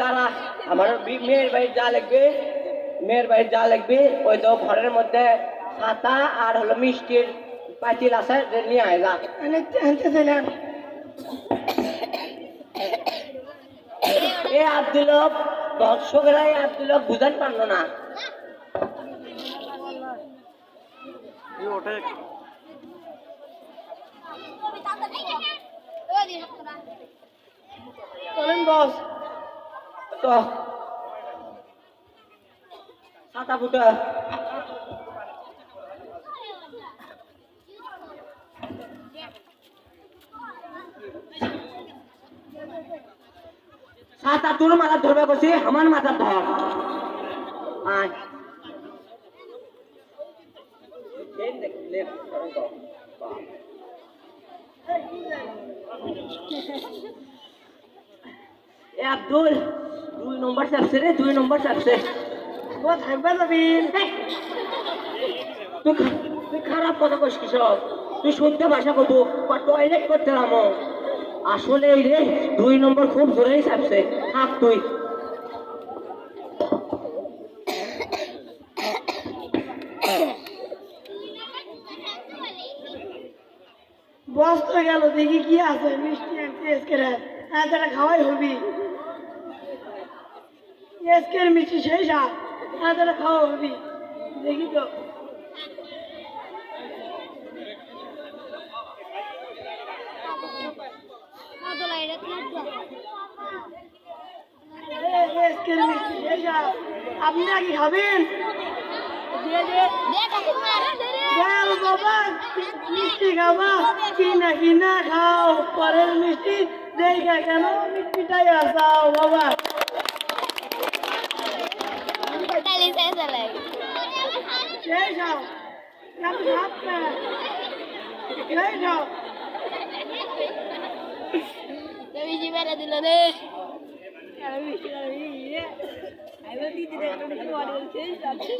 তারা আমার মেয়ের বাড়ি যা লাগবে মেয়ের বাড়ি যা লাগবে। ওই তো ঘরের মধ্যে ছাতা আর হলো মিষ্টির পাতিল আছে যে নিয়ে আয় যা। আনতেছিলাম এ আব্দুল দর্শকরা এই আব্দুল বুঝান পারল না। চলেন বস। তো ছাতা ফুটা ছাতা তোর মাথা ধরবে করছি আমার মাথা ধর আয় আব্দুল দুই নম্বর চাপছে রে, দুই নম্বর চাপছে। বস হাঁকবা যাবেন তুই তুই খারাপ কথা কইস কিসব তুই শুদ্ধ ভাষা কব। বা টয়লেট করতে নামো আসলে এই রে, দুই নম্বর খুব জোরেই চাপছে। থাক তুই। বস গেল, দেখি কি আছে। মিষ্টি হ্যাঁ তারা খাওয়াই হবি। এসকের মিষ্টি সেই সাপ হ্যাঁ তারা খাওয়া হবি দেখি তো। এ- মিষ্টি সেই সাপ আপনি কি খাবেন? বাবা মিষ্টি খাবা? কিনা কিনা খাও? পরের মিষ্টি, দেখা কেন মিষ্টিটাই আসাও বাবা। niet innerlijk. Jij zo. Dat is happen. Jij zo. Dan weet je wel dat hij dan is. Ja, dan weet je dat hij is. Hij wil niet dat hij dan is.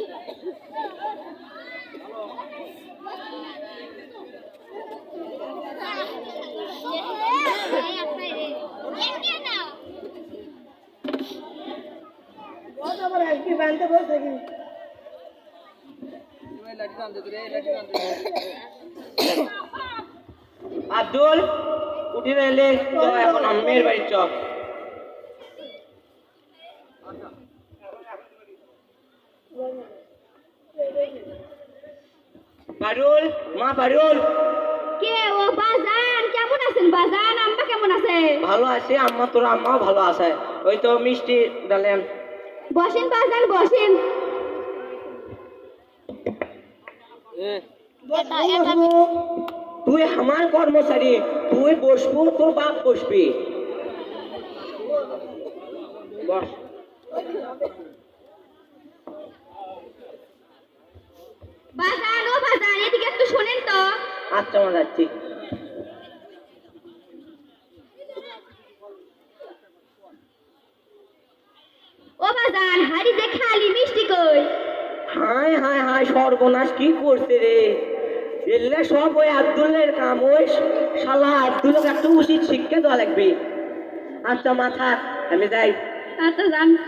একটি বানতে বসে কি আব্দুল উঠে এলে এখন আম্মের বাড়ি চল। পারুল মা পারুল কে ও বাজান কেমন আছেন বাজান? আম্মা কেমন আছে? ভালো আছে আম্মা তোর আম্মাও ভালো আছে। ওই তো মিষ্টি ডালেন। বসেন বাজান বসেন। তুই আমার কর্মচারী তুই বসবো তোর বাপ বসবি। বস। বাজান ও বাজান এদিকে একটু শোনেন তো। আচ্ছা যাচ্ছি ও বাজান হাড়ি যে খালি মিষ্টি কই হায় হায় সর্বনাশ কি করছে রে? এলে সব ওই আব্দুল্লের কাম ওই শালা আব্দুলকে একটা উচিত শিক্ষা দেওয়া লাগবে। আচ্ছা মাথা আমি যাই। আচ্ছা যান। এ,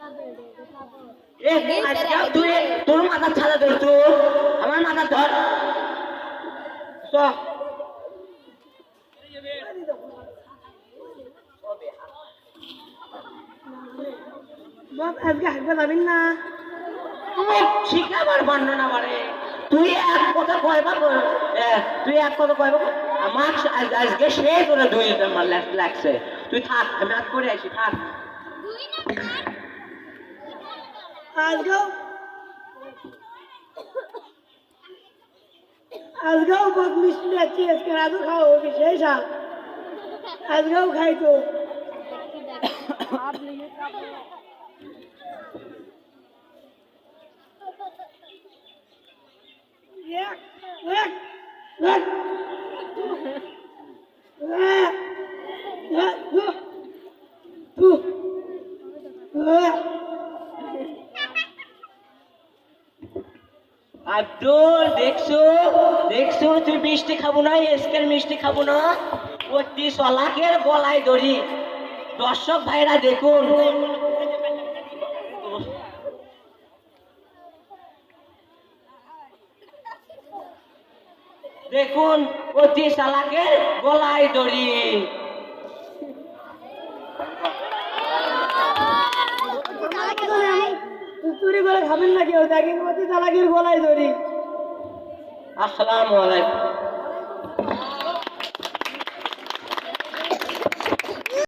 আজকে তুই তোর মাথা ছাড়া ধর তো আমার মাথা ধর। বাপ আজকে হাঁকবা যাবেন না? তুই শিখাবার বর্ণনা মানে তুই এক কথা কয়বার তুই এক কথা কয়বার আমার আজ- আজকে সে তোরা দুই লাগছে তুই থাক আমি হাত করে আসি থাক। আজকেও আজকেও বহুত মিষ্টি যাচ্ছি আজকে রাজু খাওয়া হবি সেই সাপ আজকেও খাই তো এক এক এক এক এক এক আব্দুল দেখছ দেখছ তুই মিষ্টি খাব না এসকের মিষ্টি খাব না? অতি সলাকের গলায় দড়ি দর্শক ভাইরা দেখুন। দেখুন অতি সালাকের গলায় দড়ি করে খাবেন না কেউ দেখেন মধ্যে চালাকির গলায় ধরি। আসসালামু আলাইকুম।